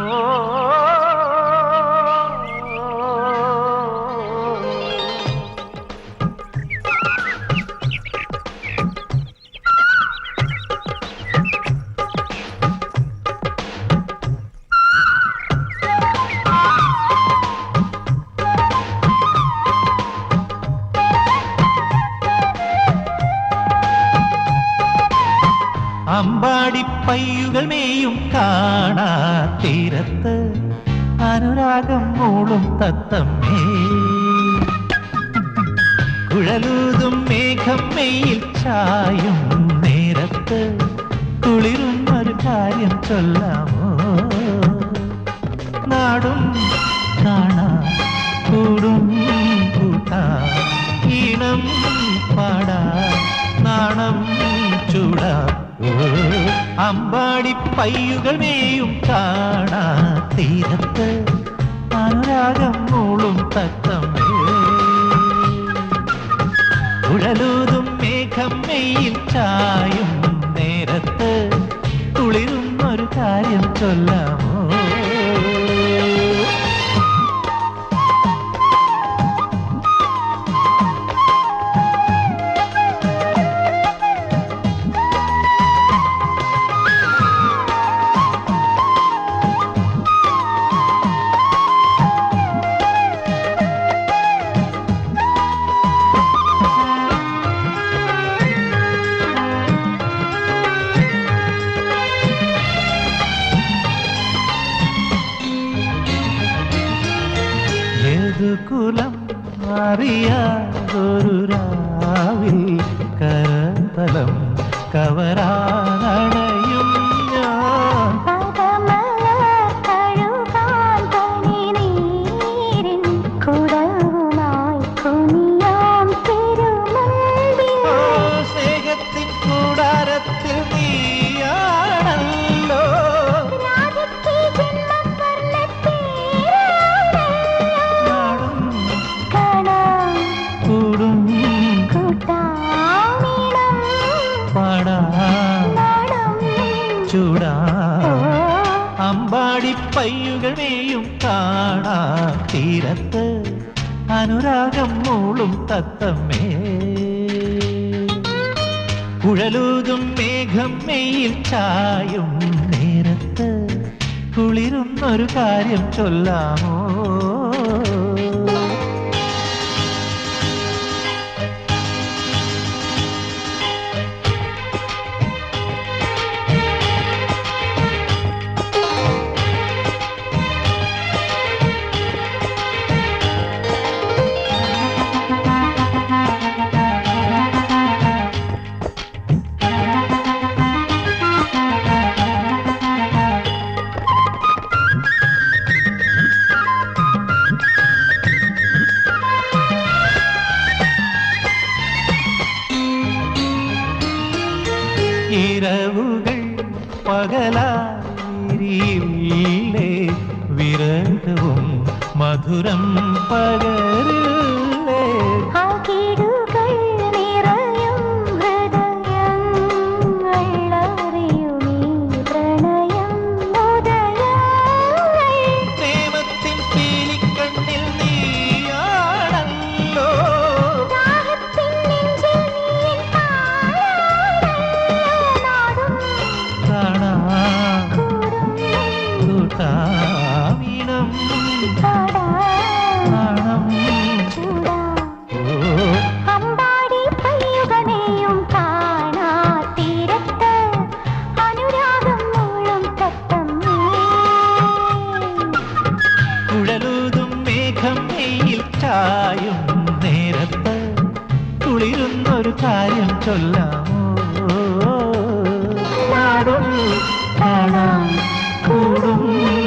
啊。അമ്പാടിപ്പയ്യുകൾ മേയും കാണാ തീരത്ത് അനുരാഗം മൂളും തത്തമ്മേ കുഴലൂതും മേഘം മെയിൽ ചായും നേരത്ത് കുളിരും ഒരു കാര്യം ചൊല്ലാമോ? നാടും കാണാ കൂടും കൂട്ടാ ഈണം അമ്പാടി പയ്യുകൾ മേയും കാണാ തീരത്ത്. അനുരാഗം മൂളും തത്തം ഉഴലൂതും മേഘം മെയ്യിൽ ചായും നേരത്ത്. തുളിരും ഒരു കാര്യം ചൊല്ലാമോ ഏതു കുലം അറിയാതൊരു രാവിൽ കരതലം കവരാനണയും പയ്യുകൾ മേയും കാണാ. തീരത്ത് അനുരാഗം മൂളും തത്തമ്മേ. കുഴലൂതും മേഘം മെയ്യിൽ ചായും. നേരത്ത് കുളിരുന്നൊരു കാര്യം ചൊല്ലാമോ? ഇരവുകൾ പകലാരിയില്ലേ വിരകവും മധുരം പകരില്ലേ കുളിരുന്നൊരു കാര്യം ചൊല്ലാമോ? നാടും കാണാം കൂടും.